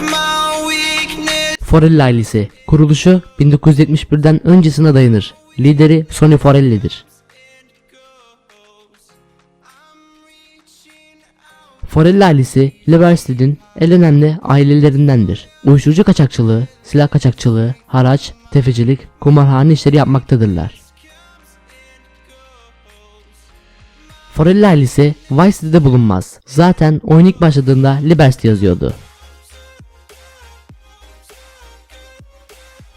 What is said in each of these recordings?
My weakness. Forelli ailesi kuruluşu 1971'den öncesine dayanır. Lideri Sonny Forelli'dir. Forelli ailesi Liversted'in en önemli ailelerindendir. Uyuşturucu kaçakçılığı, silah kaçakçılığı, haraç, tefecilik, kumarhane işleri yapmaktadırlar. Forelli ailesi Vice City'de bulunmaz. Zaten oyun ilk başladığında Liberty yazıyordu.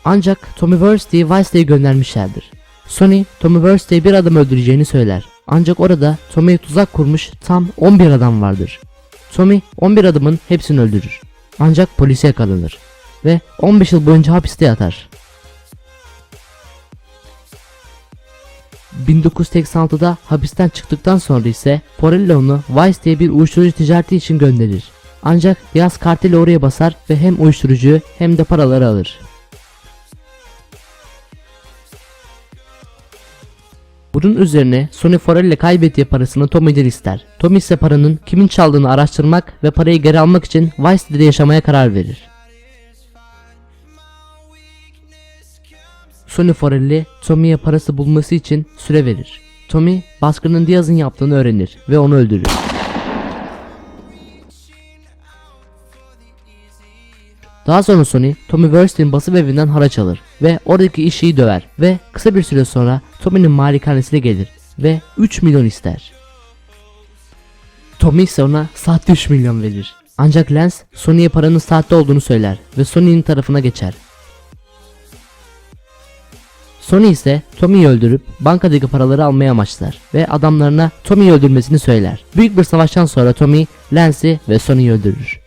Ancak Tommy Verstey'i Vice'ye göndermişlerdir. Sony, Tommy Verstey'i bir adam öldüreceğini söyler. Ancak orada Tommy'ye tuzak kurmuş tam 11 adam vardır. Tommy 11 adamın hepsini öldürür. Ancak polise yakalanır. Ve 15 yıl boyunca hapiste yatar. 1986'da hapisten çıktıktan sonra ise Forelli onu Vice diye bir uyuşturucu ticareti için gönderir. Ancak Diaz karteli oraya basar ve hem uyuşturucuyu hem de paraları alır. Bunun üzerine Sony Forelli kaybettiği parasını Tommy'den ister. Tommy ise paranın kimin çaldığını araştırmak ve parayı geri almak için Vice City'de yaşamaya karar verir. Sony Forelli, Tommy'ye parası bulması için süre verir. Tommy, baskının Diaz'ın yaptığını öğrenir ve onu öldürür. Daha sonra Sony, Tommy Verstein'in basım evinden haraç alır ve oradaki işçiyi döver ve kısa bir süre sonra Tommy'nin malikanesine gelir ve 3 milyon ister. Tommy ise ona sahte 3 milyon verir. Ancak Lance, Sony'ye paranın sahte olduğunu söyler ve Sony'nin tarafına geçer. Sony ise Tommy'yi öldürüp bankadaki paraları almaya amaçlar ve adamlarına Tommy'yi öldürmesini söyler. Büyük bir savaştan sonra Tommy, Lance'i ve Sony'yi öldürür.